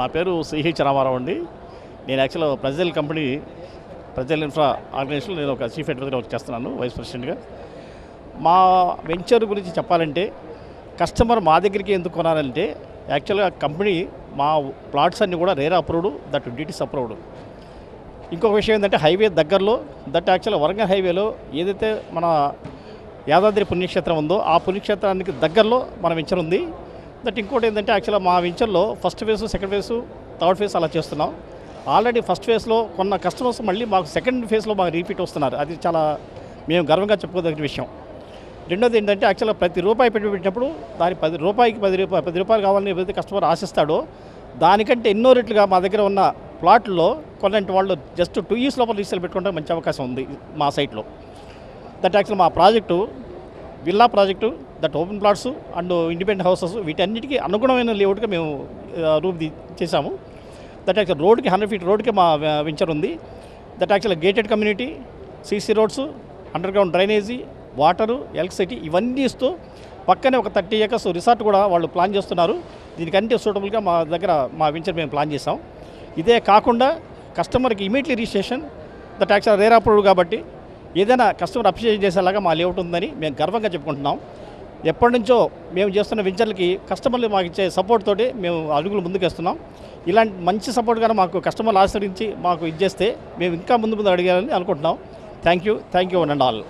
నా పేరు సిహెచ్ రామారావు అండి. నేను యాక్చువల్ ప్రజల్ కంపెనీ ప్రజల్ ఇన్ఫ్రా ఆర్గనైజేషన్లో నేను ఒక చీఫ్ అడ్వైజర్ వర్క్ చేస్తున్నాను వైస్ ప్రెసిడెంట్గా. మా వెంచర్ గురించి చెప్పాలంటే కస్టమర్ మా దగ్గరికి ఎందుకు కొనాలంటే యాక్చువల్గా కంపెనీ మా ప్లాట్స్ అన్నీ కూడా RERA approved that deities approved. ఇంకొక విషయం ఏంటంటే హైవే దగ్గరలో దట్ యాక్చువల్ వరంగల్ హైవేలో ఏదైతే మన యాదాద్రి పుణ్యక్షేత్రం ఉందో ఆ పుణ్యక్షేత్రానికి దగ్గరలో మన వెంచర్ ఉంది. దట్ ఇంకోటి ఏంటంటే యాక్చువల్గా మా వెంచర్లో first phase second phase third phase అలా చేస్తున్నాం. ఆల్రెడీ ఫస్ట్ ఫేజ్లో కొన్న కస్టమర్స్ మళ్ళీ మాకు సెకండ్ ఫేజ్లో మాకు రీపీట్ వస్తున్నారు. అది చాలా మేము గర్వంగా చెప్పుకోదగిన విషయం. రెండోది ఏంటంటే యాక్చువల్గా ప్రతి రూపాయి పెట్టినప్పుడు దాని పది రూపాయికి పది రూపాయలు పది రూపాయలు కావాలని ఏదైతే కస్టమర్ ఆశిస్తాడో దానికంటే ఎన్నో రెట్లుగా మా దగ్గర ఉన్న ప్లాట్లో కొన్నంటి వాళ్ళు జస్ట్ టూ ఇయర్స్ లోపల రీసేల్ పెట్టుకుంటే మంచి అవకాశం ఉంది మా సైట్లో. దట్ యాక్చువల్ మా project villa project that open plots and independent houses వీటన్నిటికీ అనుగుణమైన లేఅవుట్గా మేము ఆ, రూపు చేశాము. దట్ యాక్చువల్ రోడ్కి హండ్రెడ్ ఫీట్ రోడ్కి మా వెంచర్ ఉంది. That actual gated community CC roads underground drainage water electricity ఇవన్నీ ఇస్తూ పక్కనే ఒక థర్టీ ఏకర్స్ రిసార్ట్ కూడా వాళ్ళు ప్లాన్ చేస్తున్నారు. దీనికంటే సూటబుల్గా మా దగ్గర మా వెంచర్ మేము ప్లాన్ చేసాం ఇదే కాకుండా కస్టమర్కి immediately registration that actual RERA approve కాబట్టి ఏదైనా కస్టమర్ అప్రిషియేట్ చేసేలాగా మా లేఅవుట్ ఉందని మేము గర్వంగా చెప్పుకుంటున్నాం. ఎప్పటి నుంచో మేము చేస్తున్న వెంచర్లకి కస్టమర్లు మాకు ఇచ్చే సపోర్ట్ తోటి మేము అడుగులు ముందుకేస్తున్నాం. ఇలాంటి మంచి సపోర్ట్ కానీ మాకు కస్టమర్లు ఆశ్రయించి మాకు ఇచ్చేస్తే మేము ఇంకా ముందు ముందు అడిగాలని అనుకుంటున్నాం. Thank you. Thank you one and all.